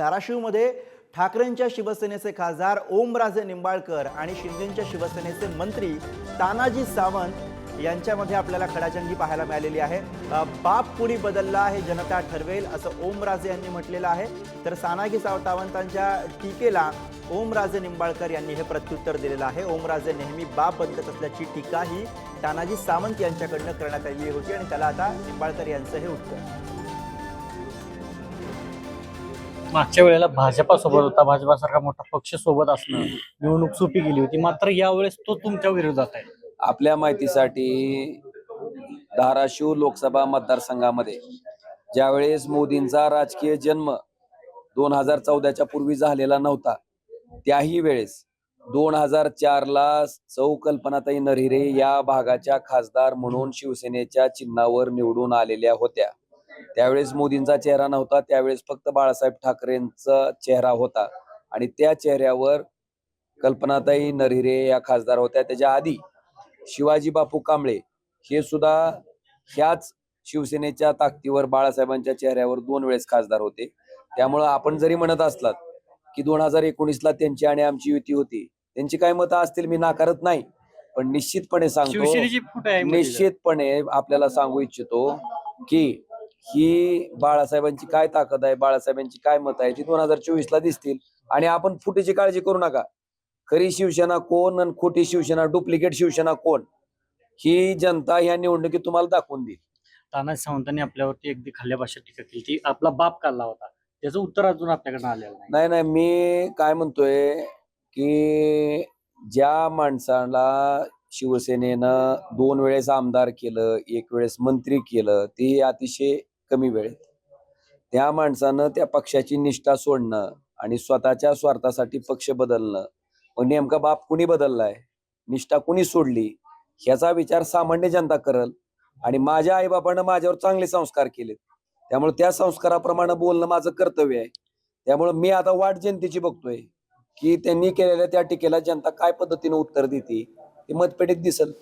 धाराशिवमध्ये ठाकरेंच्या शिवसेनेचे खासदार ओमराजे निंबाळकर आणि शिंदेच्या शिवसेनेचे मंत्री तानाजी सावंत यांच्यामध्ये आपल्याला खडाजंगी पाहायला मिळालेली आहे. बाप कुणी बदलला हे जनता ठरवेल असं ओमराजे यांनी म्हटलेलं आहे. तर सानागी सावतावंतांच्या टीकेला ओमराजे निंबाळकर यांनी हे प्रत्युत्तर दिलेलं आहे. ओमराजे नेहमी बाप बदलत असल्याची टीका ही तानाजी सावंत यांच्याकडनं करण्यात आलेली होती आणि त्याला आता निंबाळकर यांचं हे उत्तर. मागच्या वेळेला भाजपा सोबत होता. भाजपासारखा मोठा पक्ष सोबत असणं निवडणूक सोपी गेली होती. मात्र यावेळेस तो तुमच्या विरोधात आहे. आपल्या माहितीसाठी धाराशिव लोकसभा मतदारसंघामध्ये ज्यावेळेस मोदींचा राजकीय जन्म दोन हजार चौदाच्या पूर्वी झालेला नव्हता त्याही वेळेस दोन हजार चारला सौ कल्पनाताई नरहिरे या भागाच्या खासदार म्हणून शिवसेनेच्या चिन्हावर निवडून आलेल्या होत्या. त्यावेळेस मोदींचा चेहरा नव्हता त्यावेळेस फक्त बाळासाहेब ठाकरेंचा चेहरा होता. आणि त्या चेहऱ्यावर कल्पनाताई नरहिरे या खासदार होत्या. त्याच्या आधी शिवाजी बापू कांबळे हे सुद्धा ह्याच शिवसेनेच्या ताकदीवर बाळासाहेबांच्या चेहऱ्यावर दोन वेळेस खासदार होते. त्यामुळं आपण जरी म्हणत असलात की दोन हजार एकोणीसला त्यांची आणि आमची युती होती. त्यांची काय मतं असतील मी नाकारत नाही. पण निश्चितपणे सांगतो. निश्चितपणे आपल्याला सांगू इच्छितो की ही बाळासाहेबांची काय ताकद आहे बाळासाहेबांची काय मत आहे ती दोन हजार चोवीस ला दिसतील. आणि आपण फुटीची काळजी करू नका. खरी शिवसेना कोण आणि खोटी शिवसेना डुप्लिकेट शिवसेना कोण? ही जनता ह्या निवडणुकीत तुम्हाला दाखवून देईल. तानाजी सावंतांनी आपल्यावरती अगदी खाल्ल्या भाषेत टीका केली ती आपला बाप काढला होता. त्याचं उत्तर अजून आपल्याकडे आलेलं नाही. नाही नाही मी काय म्हणतोय की ज्या माणसाला शिवसेनेनं दोन वेळेस आमदार केलं एक वेळेस मंत्री केलं ते अतिशय कमी वेळेत. त्या माणसानं त्या पक्षाची निष्ठा सोडणं आणि स्वतःच्या स्वार्थासाठी पक्ष बदलणं मग नेमका बाप कुणी बदललाय निष्ठा कुणी सोडली ह्याचा विचार सामान्य जनता करल आणि माझ्या आईबापानं माझ्यावर चांगले संस्कार केलेत. त्यामुळे त्या संस्काराप्रमाणे बोलणं माझं कर्तव्य आहे. त्यामुळे मी आता वाट जनतेची बघतोय की त्यांनी केलेल्या त्या टीकेला जनता काय पद्धतीने उत्तर देते ते मतपेटीत दिसल.